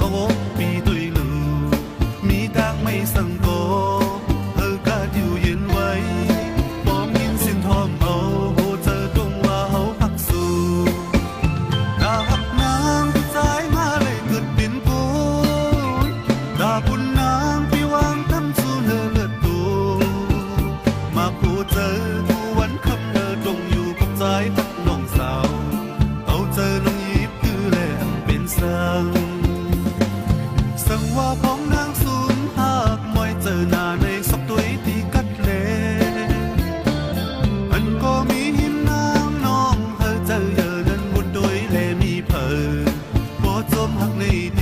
哦，米对路，米当没生过。need.